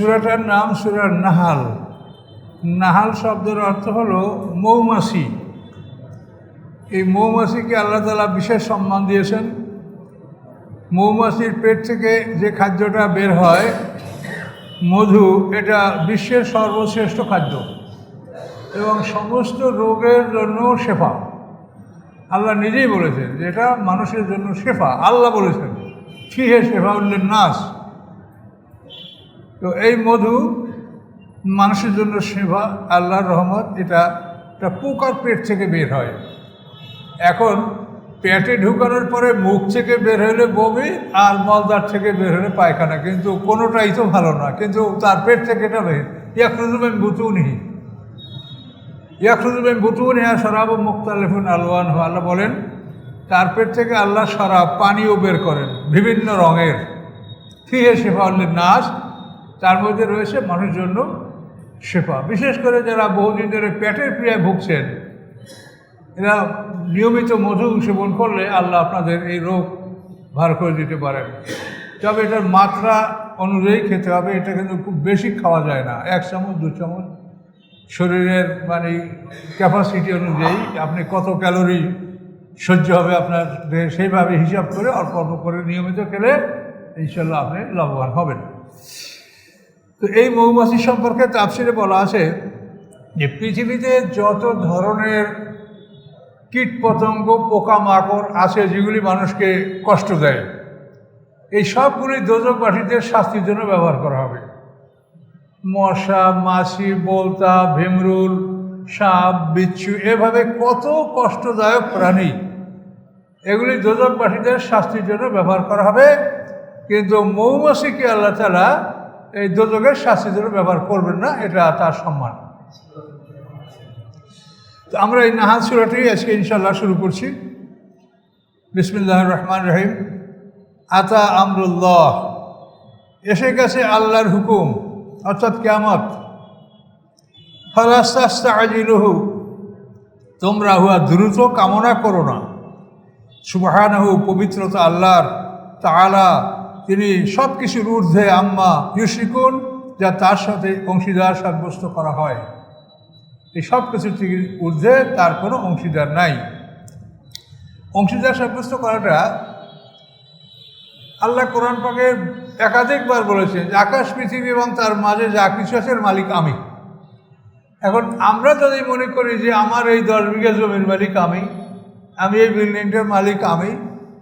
সুরাটার নাম সুরার Nahal. Nahal শব্দের অর্থ হলো মৌমাছি। এই মৌমাছিকে আল্লাহ তালা বিশেষ সম্মান দিয়েছেন। মৌমাছির পেট থেকে যে খাদ্যটা বের হয়, মধু, এটা বিশ্বের সর্বশ্রেষ্ঠ খাদ্য এবং সমস্ত রোগের জন্য শেফা। আল্লাহ নিজেই বলেছেন যেটা মানুষের জন্য শেফা। আল্লাহ বলেছেন, ফিহে শেফা উল্লেন নাস। তো এই মধু মানুষের জন্য সেবা, আল্লাহর রহমত, এটা একটা পোকার পেট থেকে বের হয়। এখন পেটে ঢুকানোর পরে মুখ থেকে বের হলে বমি আর মলদার থেকে বের হলে পায়খানা, কিন্তু কোনোটাই তো ভালো না। কিন্তু তার পেট থেকে এটা বের। ইয়াকরুজুবেন বুতুনিহি ইয়াকরুজুবেন বুতুনি আর সরাব মুক্তালেফুন আলওয়ান আল্লাহ বলেন, তার পেট থেকে আল্লাহ শরাব পানিও বের করেন বিভিন্ন রঙের। ফিহে শেফা নাস তার মধ্যে রয়েছে মানুষের জন্য শেফা বিশেষ করে যারা বহুদিন ধরে পেটের ক্রিয়ায় ভুগছেন, এরা নিয়মিত মধু সেবন করলে আল্লাহ আপনাদের এই রোগ ভার করে দিতে পারেন। তবে এটার মাত্রা অনুযায়ী খেতে হবে, এটা কিন্তু খুব বেশি খাওয়া যায় না। এক চামচ, দু চামচ শরীরের মানে ক্যাপাসিটি অনুযায়ী আপনি কত ক্যালোরি সহ্য হবে আপনার দেহে, সেইভাবে হিসাব করে অল্প অল্প করে নিয়মিত খেলে ইনশাল্লাহ আপনি লাভবান হবেন। তো এই মৌমাছি সম্পর্কে তাফসিরে বলা আছে যে পৃথিবীতে যত ধরনের কীট পতঙ্গ পোকামাকড় আছে যেগুলি মানুষকে কষ্ট দেয়, এই সবগুলি দোজকবাসীদের শাস্তির জন্য ব্যবহার করা হবে। মশা, মাছি, বলতা, ভেমরুল, সাপ, বিচ্ছু এভাবে কত কষ্টদায়ক প্রাণী, এগুলি দোজকবাসীদের শাস্তির জন্য ব্যবহার করা হবে। কিন্তু মৌমাছিকে আল্লাহ তালা এই দোজকের শাস্তির জন্য ব্যবহার করবেন না, এটা তার সম্মান। তো আমরা এই নাহাজ সুরাটি আজকে ইনশাল্লাহ শুরু করছি। বিসমিল্লাহ রহমান রহিম। আতা আমরুল্লাহ। এসে গেছে আল্লাহর হুকুম, অর্থাৎ কেয়ামত। ফলাস্তা আজিলহু তোমরা হুয়া দ্রুত কামনা করো না। সুবাহানহু, পবিত্রতা আল্লাহর তালা তিনি সব কিছুর ঊর্ধ্বে আম্মা ইউশিকুন যা তার সাথে অংশীদার সাব্যস্ত করা হয়। এই সব কিছুর ঊর্ধ্বে, তার কোনো অংশীদার নাই। অংশীদার সাব্যস্ত করাটা আল্লাহ কোরআন পাকে একাধিকবার বলেছেন যে, আকাশ, পৃথিবী এবং তার মাঝে যা কিছু আছে মালিক আমি। এখন আমরা যদি মনে করি যে, আমার এই দশ বিঘা জমির মালিক আমি আমি এই বিল্ডিংটার মালিক আমি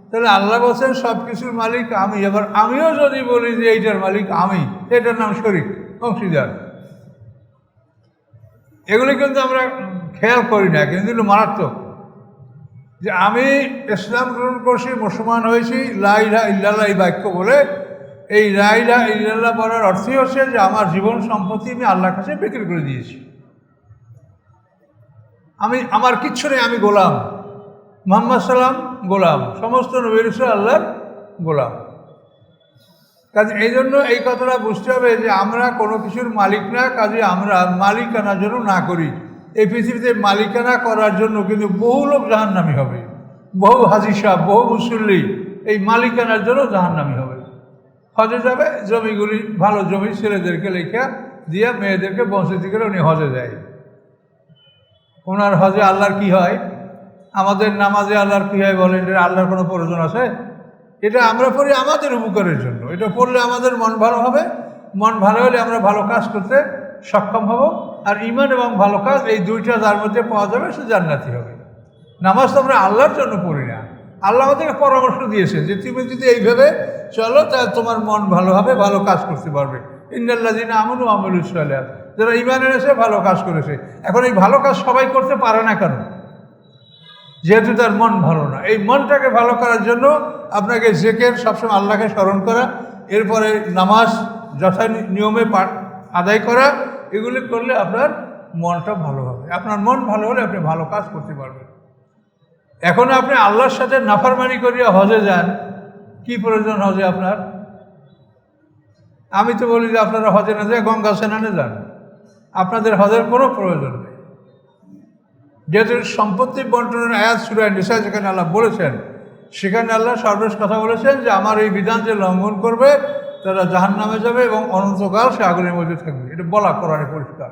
তাহলে আল্লাহ বলছেন সব কিছুর মালিক আমি। এবার আমিও যদি বলি যে এইটার মালিক আমি, এটার নাম শরিক, অংশীদার। এগুলি কিন্তু আমরা খেয়াল করি না, কিন্তু মারাত্মক। যে আমি ইসলাম গ্রহণ করছি, মুসলমান হয়েছি লাইলা ইল্লাল্লাহ এই বাক্য বলে, এই লাইলা ইল্লাল্লাহ বলার অর্থই হচ্ছে যে আমার জীবন সম্পত্তি আমি আল্লাহর কাছে বিক্রি করে দিয়েছি। আমি, আমার কিচ্ছু নেই, আমি গোলাম। মোহাম্মদ সাল্লাম গোলাম। সমস্ত নবীর আল্লাহর গোলাম। কাজে এই জন্য এই কথাটা বুঝতে হবে যে আমরা কোনো কিছুর মালিক না, কাজে আমরা মালিকানা জন্য না করি। এই পৃথিবীতে মালিকানা করার জন্য কিন্তু বহু লোক জাহান্নামি হবে। বহু হাজি সাহ বহু মুসল্লি এই মালিকানার জন্য জাহান্নামি হবে। হজে যাবে, জমিগুলি, ভালো জমি ছেলেদেরকে লেখা দিয়ে মেয়েদেরকে বংশীতি করে উনি হজে যায়। ওনার হজে আল্লাহর কি হয়? আমাদের নামাজে আল্লাহর কী হয় বলেন আল্লাহর কোনো প্রয়োজন আছে? এটা আমরা পড়ি আমাদের উপকারের জন্য। এটা পড়লে আমাদের মন ভালো হবে। মন ভালো হলে আমরা ভালো কাজ করতে সক্ষম হব। আর ইমান এবং ভালো কাজ এই দুইটা যার মধ্যে পাওয়া যাবে, সে জান্নাতি হবে। নামাজ তো আমরা আল্লাহর জন্য পড়ি না। আল্লাহ আমাদেরকে পরামর্শ দিয়েছে যে, তুমি যদি এইভাবে চলো, তাহলে তোমার মন ভালো হবে, ভালো কাজ করতে পারবে। ইন্দাল্লা দিন আমনু আমল ইসলাম যারা ইমান এনেছে, ভালো কাজ করেছে। এখন এই ভালো কাজ সবাই করতে পারে না কেন? যেহেতু তার মন ভালো না। এই মনটাকে ভালো করার জন্য আপনাকে জেকের সবসময় আল্লাহকে স্মরণ করা, এরপরে নামাজ যথা নিয়মে পাঠ আদায় করা, এগুলি করলে আপনার মনটা ভালো হবে। আপনার মন ভালো হলে আপনি ভালো কাজ করতে পারবেন। এখন আপনি আল্লাহর সাথে নাফারমানি করিয়া হজে যান, কি প্রয়োজন হজে আপনার? আমি তো বলি যে আপনারা হজে না যায় গঙ্গা স্নানে যান। আপনাদের হজের কোনো প্রয়োজন নেই। যেহেতু সম্পত্তি বন্টনের আয়াত সুরায় নিশা যেখানে আল্লাহ বলেছেন, সেখানে আল্লাহ সর্বশেষ কথা বলেছেন যে আমার এই বিধান যে লঙ্ঘন করবে, তারা জাহান নামে যাবে এবং অনন্তকাল সে আগুনের মধ্যে থাকবে। এটা বলা কোরআনে পরিষ্কার।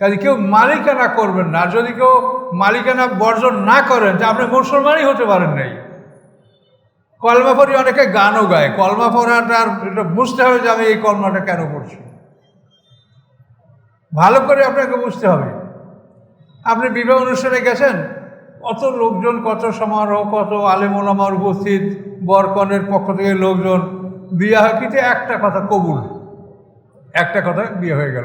কাজে কেউ মালিকানা করবেন না। যদি কেউ মালিকানা বর্জন না করেন যে আপনি মুসলমানই হতে পারেন নাই। কলমা অনেকে গানও গায়। কলমা পড়াটার এটা বুঝতে হবে যে আমি এই কলমাটা কেন পড়ছি। ভালো করে আপনাকে বুঝতে হবে। আপনি বিবাহ অনুষ্ঠানে গেছেন? কত লোকজন, কত সমারোহ, কত আলেমোলামার উপস্থিত, বরকনের পক্ষ থেকে লোকজন। বিয়ে কিন্তু একটা কথা কবুল? একটা কথা বিয়ে হয়ে গেল।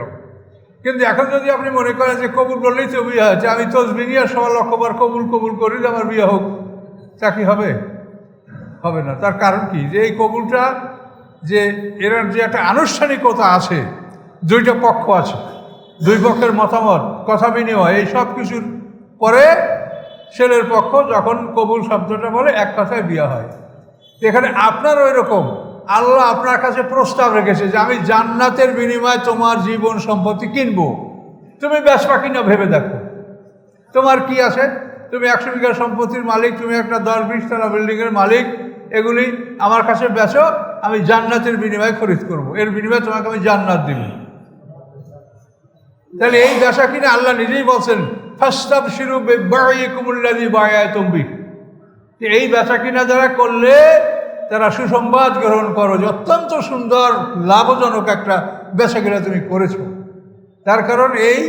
কিন্তু এখন যদি আপনি মনে করেন যে কবুল বললেই তো বিয়ে হয়েছে আমি তসবি নিয়ে সবার লক্ষবার কবুল কবুল করি আমার বিয়ে হোক, তা কি হবে? হবে না। তার কারণ কি? যে এই কবুলটা, যে এর যে একটা আনুষ্ঠানিকতা আছে, দুইটা পক্ষ আছে। দুই পক্ষের মতামত, কথা বিনিময়, এই সব কিছুর পরে ছেলের পক্ষ যখন কবুল শব্দটা বলে, এক কথায় বিয়ে হয়। এখানে আপনার ওই রকম আল্লাহ আপনার কাছে প্রস্তাব রেখেছে যে, আমি জান্নাতের বিনিময়ে তোমার জীবন সম্পত্তি কিনবো। তুমি ব্যবসা কিনা ভেবে দেখো। তোমার কি আছে? তুমি একশো বিঘা সম্পত্তির মালিক, তুমি একটা দশ বিশ তলা বিল্ডিংয়ের মালিক, এগুলি আমার কাছে বেচো, আমি জান্নাতের বিনিময়ে খরিদ করব। এর বিনিময়ে তোমাকে আমি জান্নাত দিব। তাহলে এই বেচা কিনে আল্লাহ নিজেই বলছেন ফাস্তাব শিরু কুমুল্লাদি বায়ায় তম্বি এই বেচা কিনা যারা করলে, তারা সুসংবাদ গ্রহণ করো যে অত্যন্ত সুন্দর, লাভজনক একটা বেচা কিনা তুমি করেছ। তার কারণ এই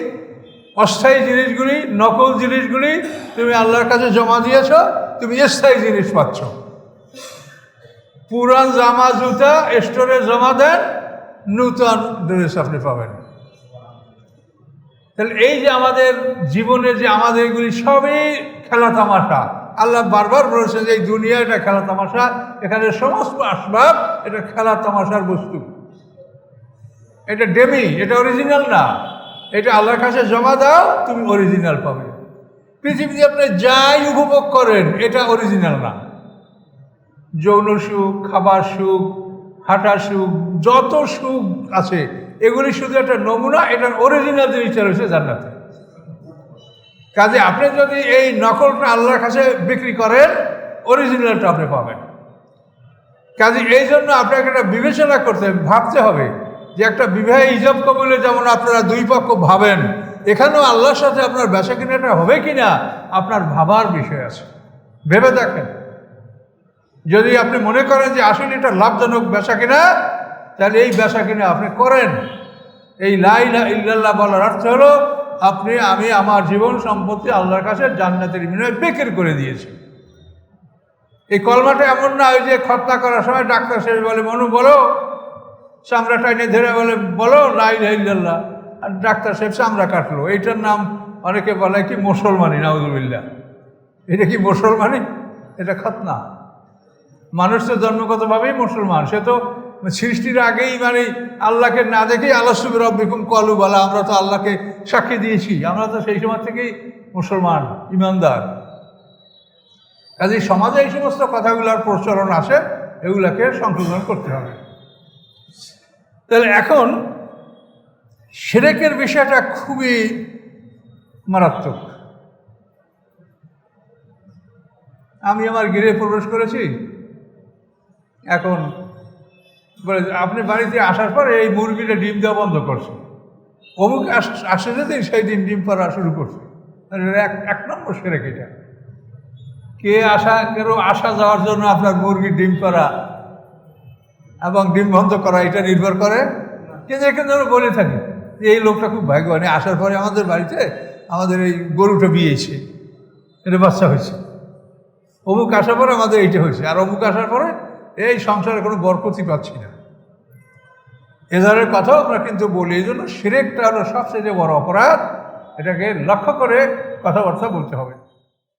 অস্থায়ী জিনিসগুলি, নকল জিনিসগুলি তুমি আল্লাহর কাছে জমা দিয়েছ, তুমি স্থায়ী জিনিস পাচ্ছ। পুরান জামা, জুতা, স্টোরে জমা দেন, নূতন ড্রেস আপনি পাবেন। তাহলে এই যে আমাদের জীবনে যে আমাদের এগুলি সবই খেলা তামাশা। আল্লাহ বারবার বলেছেন যে এই দুনিয়া এটা খেলা তামাশা, এখানে সমস্ত আসবাব এটা খেলা তামাশার বস্তু। এটা ডেমি, এটা অরিজিনাল না। এটা আল্লাহর কাছে জমা দাও, তুমি অরিজিনাল পাবে। পৃথিবীতে আপনি যাই উপভোগ করেন, এটা অরিজিনাল না। যৌন সুখ, খাবার সুখ, হাঁটা সুখ, যত সুখ আছে এগুলি শুধু একটা নমুনা, এটার অরিজিনাল জিনিসটা রয়েছে জান্নাতে। কাজে আপনি যদি এই নকলটা আল্লাহর কাছে বিক্রি করেন অরিজিনালটা আপনি পাবেন। কাজে এই জন্য আপনাকে একটা বিবেচনা করতে ভাবতে হবে যে একটা বিবাহে ইজব কবলে যেমন আপনারা দুই পক্ষ ভাবেন, এখানেও আল্লাহর সাথে আপনার বেচা কিনাটা হবে কি না আপনার ভাবার বিষয় আছে। ভেবে দেখেন। যদি আপনি মনে করেন যে আসলে এটা লাভজনক বেচা কিনা তাহলে এই বেচা কিনা আপনি করেন। এই লাইলা ইল্লাল্লাহ বলার অর্থ হলো, আপনি, আমি আমার জীবন সম্পত্তি আল্লাহর কাছে জান্নাতের বিনয় বেকের করে দিয়েছি। এই কলমাটা এমন না, ওই যে খতনা করার সময় ডাক্তার সাহেব বলে, মনু, বলো। চামড়া টাইনে ধরে বলে, বলো লাইলা ইল্লাল্লাহ। আর ডাক্তার সাহেব চামড়া কাটলো। এইটার নাম অনেকে বলে কি, মুসলমানি নাউজুবিল্লা এটা কি মুসলমানি? এটা খতনা। মানুষ তো জন্মগতভাবেই মুসলমান, সে তো সৃষ্টির আগেই মানে আল্লাহকে না দেখেই আল্লাহ সুবির রব্বিকুম কলু বলা, আমরা তো আল্লাহকে সাক্ষী দিয়েছি। আমরা তো সেই সময় থেকেই মুসলমান, ইমানদার। কাজে সমাজে এই সমস্ত কথাগুলোর প্রচলন আসে, এগুলাকে সংশোধন করতে হবে। তাহলে এখন সেরেকের বিষয়টা খুবই মারাত্মক। আমি আমার গৃহে প্রবেশ করেছি। এখন বলে, আপনি বাড়িতে আসার পরে এই মুরগিটা ডিম দেওয়া বন্ধ করছে। অমুক আস- যেদিন সেই দিন ডিম পাড়া শুরু করছে। এক এক নম্বর সেরেক এটা। কে আসা কেন আসা যাওয়ার জন্য আপনার মুরগির ডিম পাড়া এবং ডিম বন্ধ করা, এটা নির্ভর করে? কিন্তু এখানে আমরা বলে থাকি যে এই লোকটা খুব ভাগ্যবান আসার পরে আমাদের বাড়িতে আমাদের এই গরুটা বিয়েছে, এটা বাচ্চা হয়েছে। অমুক আসার পরে আমাদের এইটা হয়েছে, আর অমুক আসার পরে এই সংসারে কোনো বরকতি পাচ্ছি না। এ ধরনের কথাও আমরা কিন্তু বলি, এই জন্য সিরেকটা হলো সবচেয়ে বড় অপরাধ, এটাকে লক্ষ্য করে কথাবার্তা বলতে হবে।